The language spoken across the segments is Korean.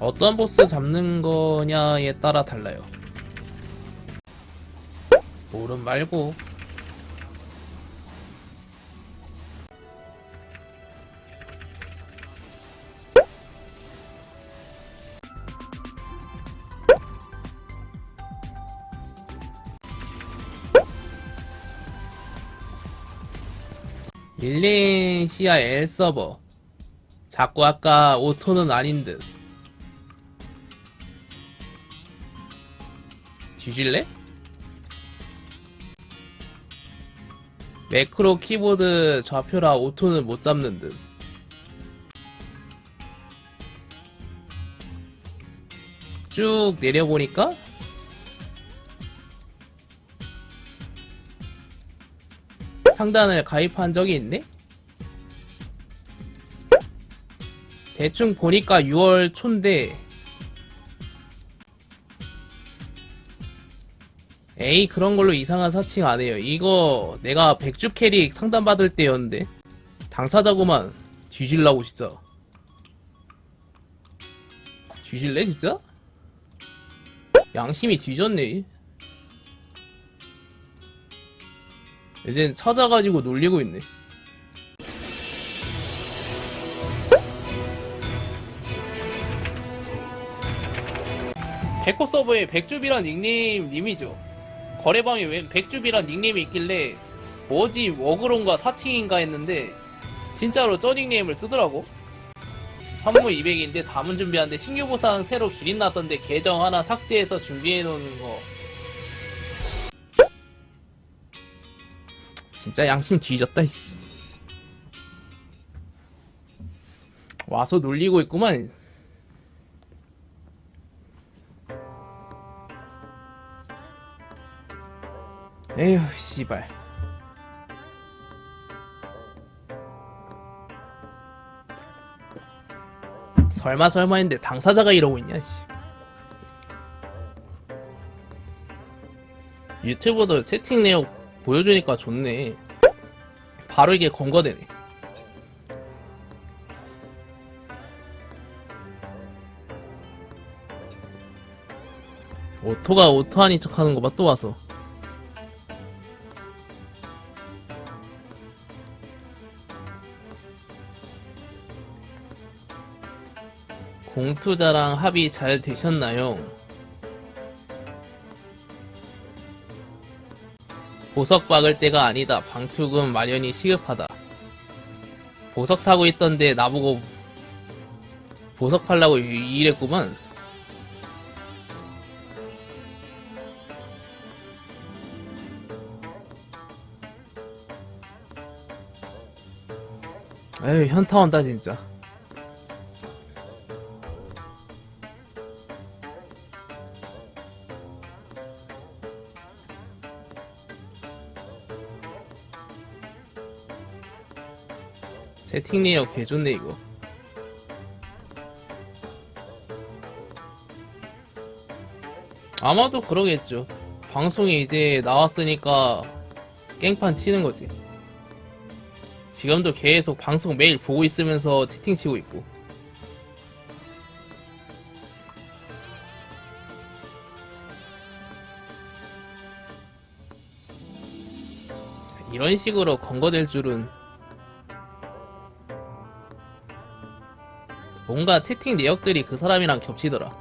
어떤 보스 잡는 거냐에 따라 달라요. 오른 말고. 일린시아 L 서버. 자꾸 아까 오토는 아닌 듯 뒤질래? 매크로 키보드 좌표라 오토는 못 잡는 듯 쭉 내려보니까 상단을 가입한 적이 있네? 대충 보니까 6월 초인데 에이 그런 걸로 이상한 사칭 안 해요. 이거 내가 백주 캐릭 상담 받을 때였는데 당사자고만 뒤질라고 진짜. 뒤질래 진짜? 양심이 뒤졌네. 이젠 찾아가지고 놀리고 있네. 백호 서버에 백주비란 닉네임 님이죠. 거래방에 웬 백주비란 닉네임이 있길래 뭐지 워그론가 사칭인가 했는데 진짜로 저 닉네임을 쓰더라고. 환무 200인데 담은 준비하는데 신규 보상 새로 기린 났던데 계정 하나 삭제해서 준비해 놓는 거. 진짜 양심 뒤졌다 씨. 와서 놀리고 있구만. 에휴 씨발. 설마 설마 했는데 당사자가 이러고 있냐 씨. 유튜브도 채팅 내역 보여주니까 좋네. 바로 이게 검거되네. 오토가 오토 아닌 척 하는 거 봐 또 와서 공투자랑 합의 잘 되셨나요? 보석 박을 때가 아니다. 방투금 마련이 시급하다. 보석 사고 있던데 나보고 보석 팔라고 이- 이랬구만. 에휴 현타 온다 진짜. 채팅 내역 개좋네 이거. 아마도 그러겠죠. 방송에 이제 나왔으니까 깽판 치는 거지. 지금도 계속 방송 매일 보고 있으면서 채팅 치고 있고. 이런 식으로 건거될 줄은 뭔가 채팅 내역들이 그 사람이랑 겹치더라.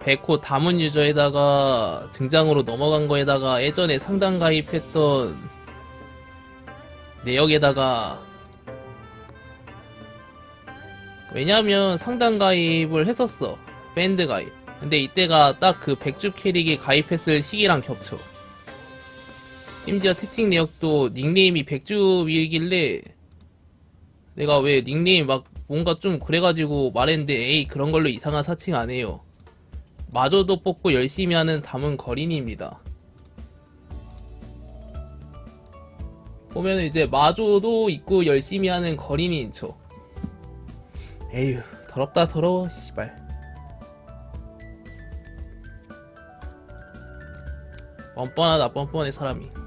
백호 다문 유저에다가 등장으로 넘어간 거에다가 예전에 상단 가입했던 내역에다가 왜냐면 상단 가입을 했었어. 밴드 가입. 근데 이때가 딱 그 백주 캐릭이 가입했을 시기랑 겹쳐. 심지어 채팅 내역도 닉네임이 백주이길래 내가 왜 닉네임 막 뭔가 좀 그래가지고 말했는데 에이 그런 걸로 이상한 사칭 안 해요. 마저도 뽑고 열심히 하는 담은 거린이입니다. 보면 이제 마저도 있고 열심히 하는 거린이인 척. 에휴 더럽다 더러워 씨발. 뻔뻔하다 뻔뻔해 사람이.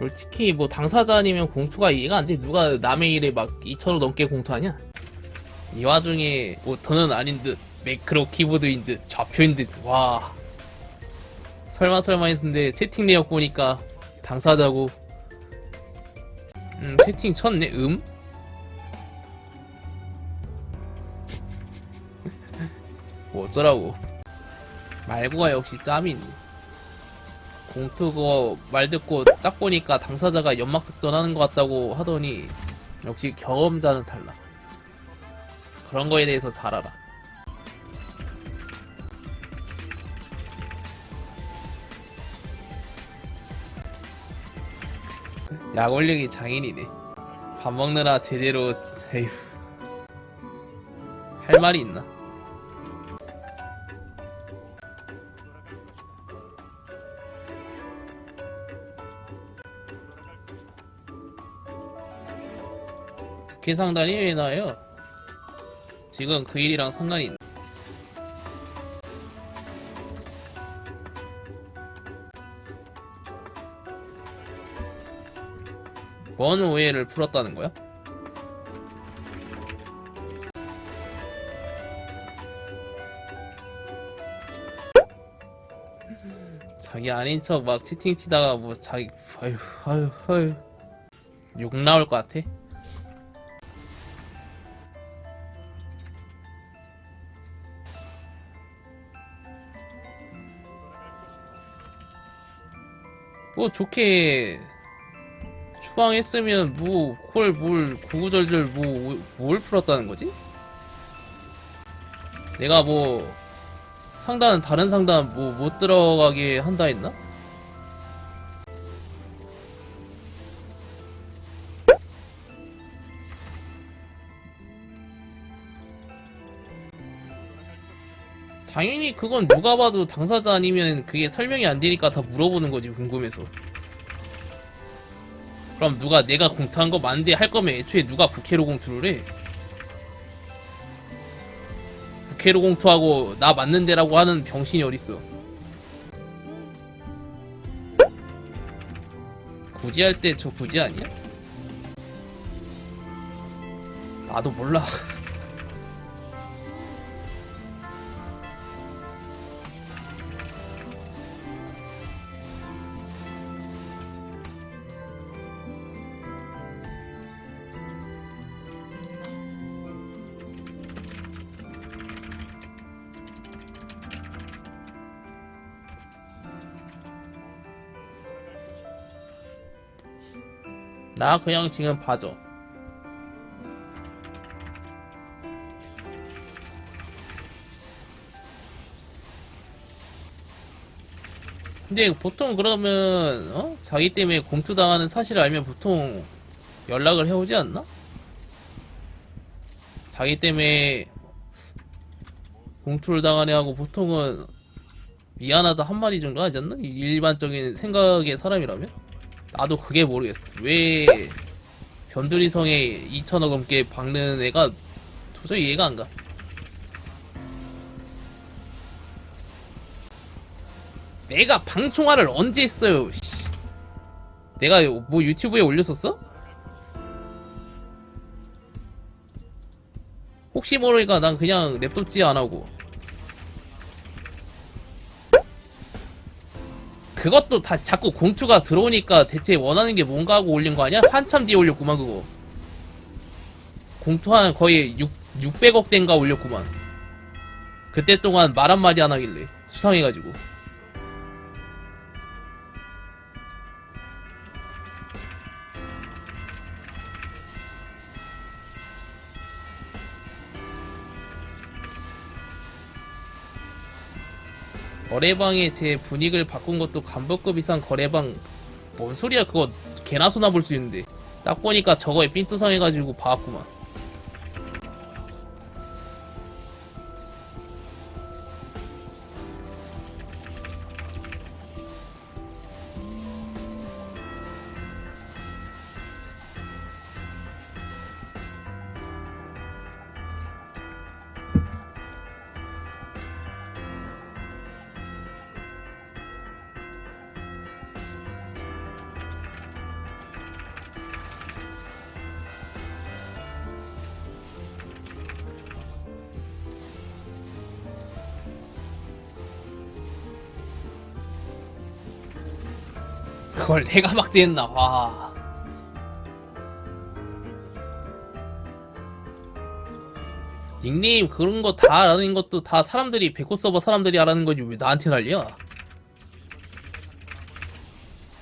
솔직히 뭐 당사자 아니면 공투가 이해가 안 돼. 누가 남의 일에 막 2천원 넘게 공투하냐? 이 와중에 오토는 아닌 듯 매크로 키보드인 듯 좌표인 듯 와. 설마 설마 했는데 채팅 내역 보니까 당사자고. 음 채팅 쳤네. 음? 뭐 어쩌라고. 말고가 역시 짬이니. 공투 그거 말 듣고 딱 보니까 당사자가 연막 작전하는 것 같다고 하더니 역시 경험자는 달라. 그런 거에 대해서 잘 알아. 약 올리기 장인이네. 밥 먹느라 제대로 에휴. 할 말이 있나? 국회 상단이 왜 나요? 지금 그 일이랑 상관이 있나? 뭔 오해를 풀었다는 거야? 자기 아닌 척막 채팅 치다가 뭐 자기 아휴 아휴 아휴 욕 나올 것 같아. 뭐 좋게 추방했으면 뭐 콜 뭘 구구절절 뭐 뭘 풀었다는 거지? 내가 뭐 상단 다른 상단 뭐 못 들어가게 한다 했나? 당연히 그건 누가 봐도 당사자 아니면 그게 설명이 안 되니까 다 물어보는 거지 궁금해서. 그럼 누가 내가 공투한 거 맞는데 할 거면 애초에 누가 부캐로 공투를 해? 부캐로 공투하고 나 맞는데라고 하는 병신이 어딨어? 굳이 할 때 저 굳이 아니야? 나도 몰라. 나 그냥 지금 봐줘. 근데 보통 그러면 어? 자기 때문에 공투 당하는 사실을 알면 보통 연락을 해오지 않나? 자기 때문에 공투를 당하네 하고 보통은 미안하다 한마디 정도 하지 않나? 일반적인 생각의 사람이라면? 나도 그게 모르겠어. 왜 변두리성에 2천억 넘게 박는 애가 도저히 이해가 안 가. 내가 방송화를 언제 했어요? 씨. 내가 뭐 유튜브에 올렸었어? 혹시 모르니까 난 그냥 랩톱지 안 하고 그것도 다시 자꾸 공투가 들어오니까 대체 원하는 게 뭔가 하고 올린 거 아니야? 한참 뒤에 올렸구만 그거. 공투 한 거의 6, 600억 대인가 올렸구만. 그때 동안 말 한마디 안 하길래. 수상해가지고 거래방에 제 분위기를 바꾼 것도 간부급 이상 거래방 뭔 소리야 그거. 개나 소나 볼 수 있는데. 딱 보니까 저거에 삔또상해가지고 봐왔구만 그걸 내가 박제했나 와 닉네임 그런 거 다 아는 것도 다 사람들이 백호 서버 사람들이 알아는 거지 왜 나한테 난리야?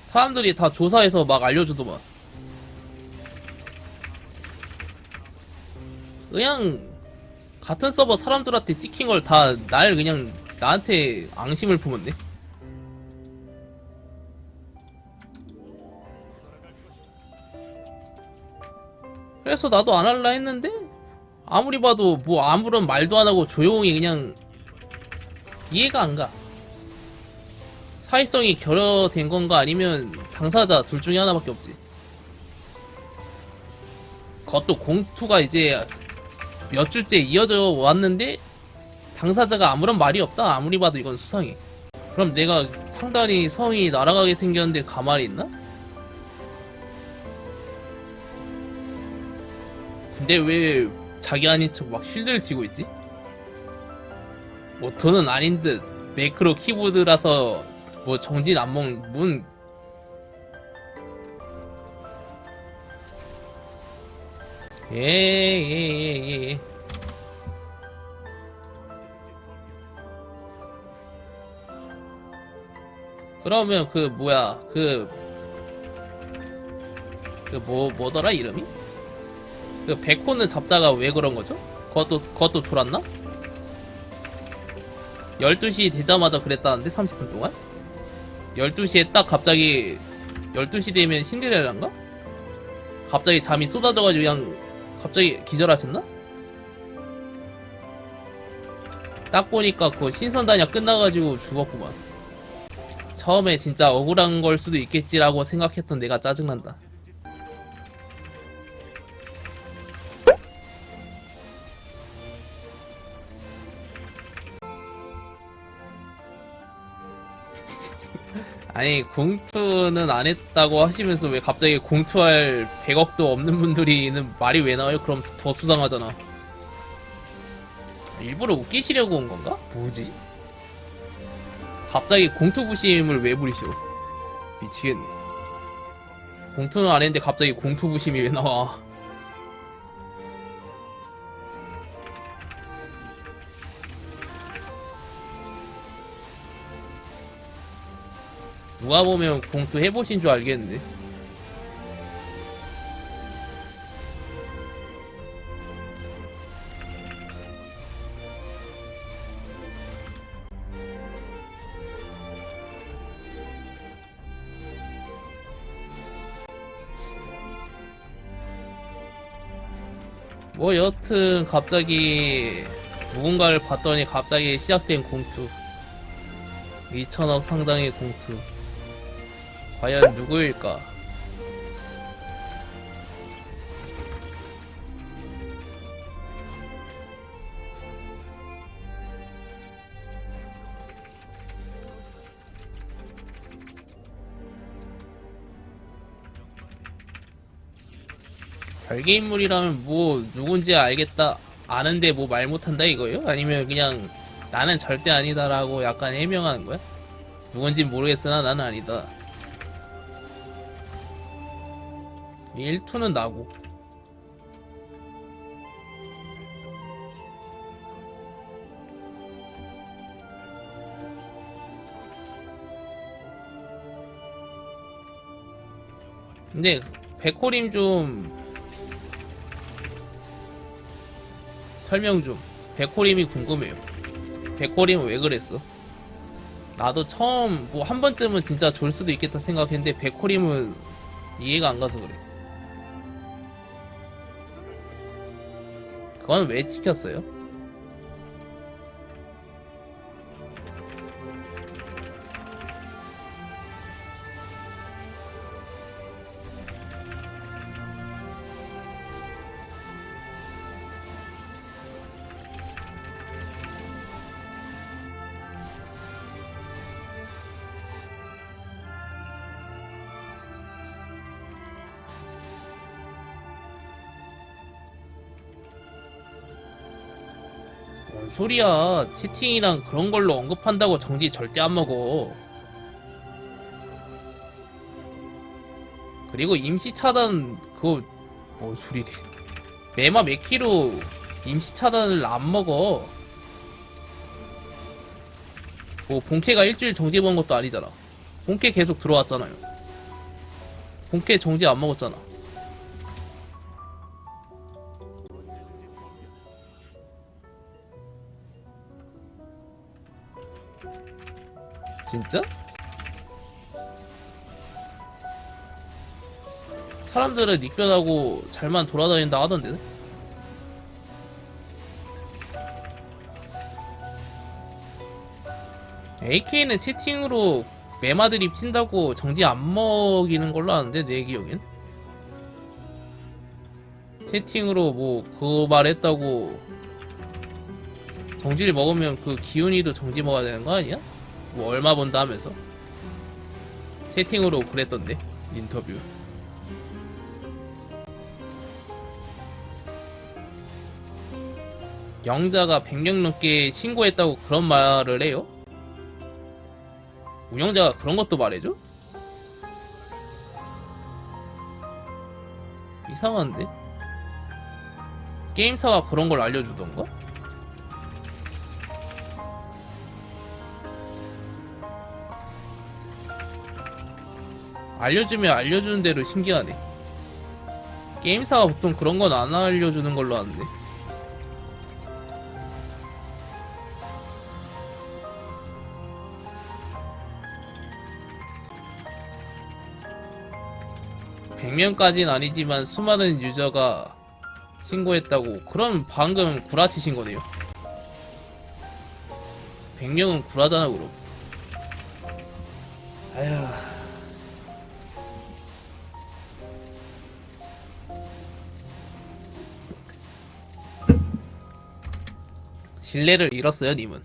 사람들이 다 조사해서 막 알려주더만 그냥 같은 서버 사람들한테 찍힌 걸 다 날 그냥 나한테 앙심을 품었네 그래서 나도 안 할라 했는데 아무리 봐도 뭐 아무런 말도 안 하고 조용히 그냥 이해가 안 가. 사회성이 결여된 건가 아니면 당사자 둘 중에 하나밖에 없지. 그것도 공투가 이제 몇 주째 이어져 왔는데 당사자가 아무런 말이 없다. 아무리 봐도 이건 수상해. 그럼 내가 상당히 성이 날아가게 생겼는데 가만히 있나? 근데 왜 자기 아닌 척 막 쉴드를 쥐고 있지? 모토는 아닌 듯 매크로 키보드라서 뭐 정진 안 먹는 뭔 예예 예 예 예, 그러면 그 뭐야 그 그 뭐 뭐더라 이름이? 그 백호는 잡다가 왜 그런 거죠? 그것도 그것도 돌았나? 12시 되자마자 그랬다는데 30분 동안? 12시에 딱 갑자기 12시 되면 신데렐라인가? 갑자기 잠이 쏟아져가지고 그냥 갑자기 기절하셨나? 딱 보니까 그 신선단약 끝나가지고 죽었구만 처음에 진짜 억울한 걸 수도 있겠지라고 생각했던 내가 짜증난다 아니 공투는 안 했다고 하시면서 왜 갑자기 공투할 100억도 없는 분들이는 말이 왜 나와요? 그럼 더 수상하잖아 일부러 웃기시려고 온 건가? 뭐지? 갑자기 공투 부심을 왜 부리셔? 미치겠네 공투는 안 했는데 갑자기 공투 부심이 왜 나와 누가 보면 공투 해보신 줄 알겠는데. 뭐 여튼 갑자기 누군가를 봤더니 갑자기 시작된 공투. 2천억 상당의 공투 과연 누구일까? 별개 인물이라면 뭐 누군지 알겠다 아는데 뭐 말 못한다 이거예요? 아니면 그냥 나는 절대 아니다라고 약간 해명하는 거야? 누군진 모르겠으나 나는 아니다. 1투는 나고. 근데 백호림 좀 설명 좀. 백호림이 궁금해요. 백호림은 왜 그랬어? 나도 처음 뭐 한 번쯤은 진짜 졸 수도 있겠다 생각했는데 백호림은 이해가 안 가서 그래 그건 왜 찍혔어요? 뭔 소리야 채팅이랑 그런 걸로 언급한다고 정지 절대 안 먹어. 그리고 임시 차단 그거 뭐 소리래. 메마 몇 키로 임시 차단을 안 먹어. 뭐 본캐가 일주일 정지 먹은 것도 아니잖아. 본캐 계속 들어왔잖아요. 본캐 정지 안 먹었잖아 진짜? 사람들은 닉변하고 잘만 돌아다닌다 하던데 AK는 채팅으로 메마드립 친다고 정지 안 먹이는 걸로 아는데 내 기억엔 채팅으로 뭐 그거 말했다고 정지를 먹으면 그 기운이도 정지 먹어야 되는 거 아니야? 뭐 얼마 번다 하면서 채팅으로 그랬던데 인터뷰 영자가 100명 넘게 신고했다고 그런 말을 해요? 운영자가 그런 것도 말해줘? 이상한데? 게임사가 그런 걸 알려주던가? 알려주면 알려주는 대로 신기하네. 게임사가 보통 그런 건 안 알려주는 걸로 아는데. 백명까지는 아니지만 수많은 유저가 신고했다고. 그럼 방금 구라치신 거네요. 100명은 구라잖아, 그럼. 아휴. 신뢰를 잃었어요, 님은.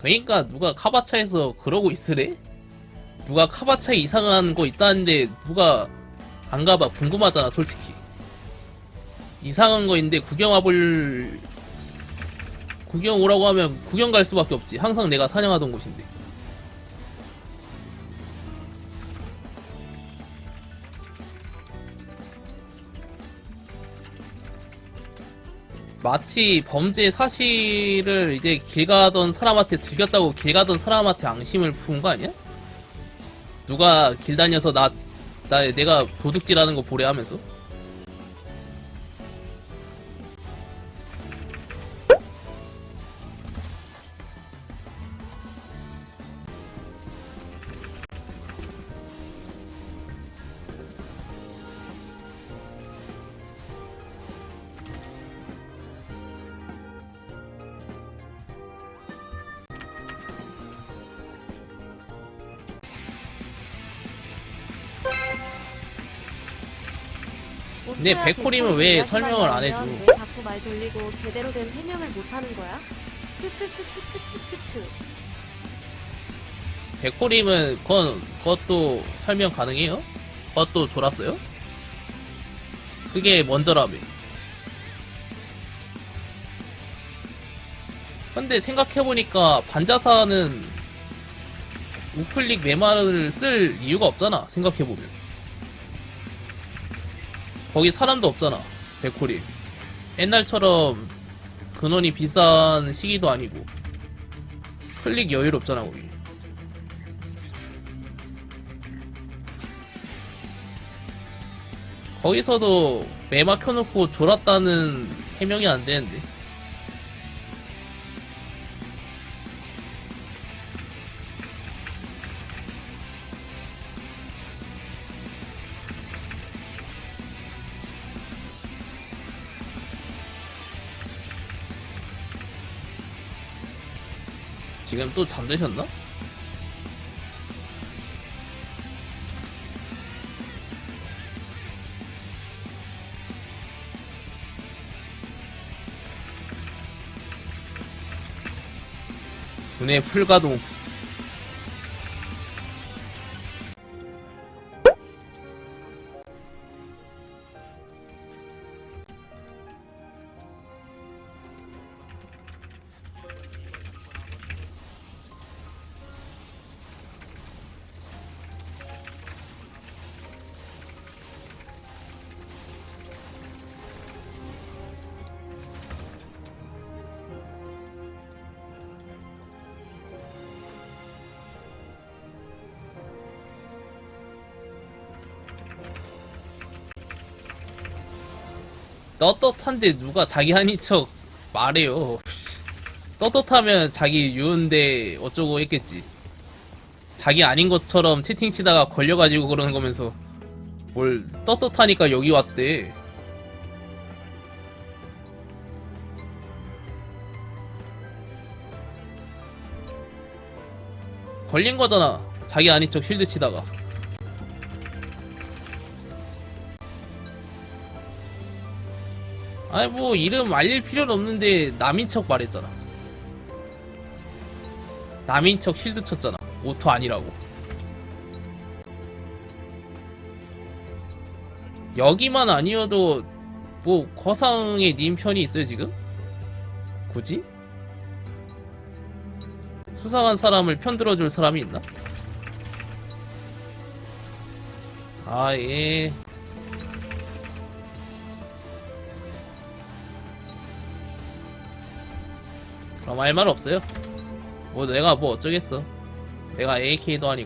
그러니까 누가 카바차에서 그러고 있으래? 누가 카바차에 이상한 거 있다는데 누가 안 가봐 궁금하잖아 솔직히 이상한 거 있는데 구경 와볼 구경 오라고 하면 구경 갈 수밖에 없지 항상 내가 사냥하던 곳인데 마치 범죄 사실을 이제 길 가던 사람한테 들켰다고 길 가던 사람한테 앙심을 부은 거 아니야? 누가 길 다녀서 나, 나 내가 도둑질하는 거 보래 하면서 근데 백호림은 백호림 왜 설명을 안 해줘? 왜 자꾸 말 돌리고 제대로 된 해명을 못 하는 거야? 크크크크크크크크. 백호림은 그건 그것도 설명 가능해요? 그것도 졸았어요? 그게 먼저라며 근데 생각해보니까 반자사는 우클릭 메마를 쓸 이유가 없잖아 생각해보면 거기 사람도 없잖아. 백호림 옛날처럼 근원이 비싼 시기도 아니고. 클릭 여유롭잖아 거기. 거기서도 매마 켜놓고 졸았다는 해명이 안 되는데. 지금 또 잠드셨나? 분해 풀가동 떳떳한데 누가 자기 한인 척 말해요. 떳떳하면 자기 유언데 어쩌고 했겠지. 자기 아닌 것처럼 채팅 치다가 걸려가지고 그러는 거면서 뭘 떳떳하니까 여기 왔대. 걸린 거잖아. 자기 아닌 척 쉴드 치다가. 아니 뭐 이름 알릴 필요는 없는데 남인 척 말했잖아. 남인 척 쉴드 쳤잖아. 오토 아니라고. 여기만 아니어도 뭐 거상의 님 편이 있어요 지금? 굳이? 수상한 사람을 편들어줄 사람이 있나? 아 예. 그럼 할말 없어요. 뭐 내가 뭐 어쩌겠어. 내가 AK도 아니고.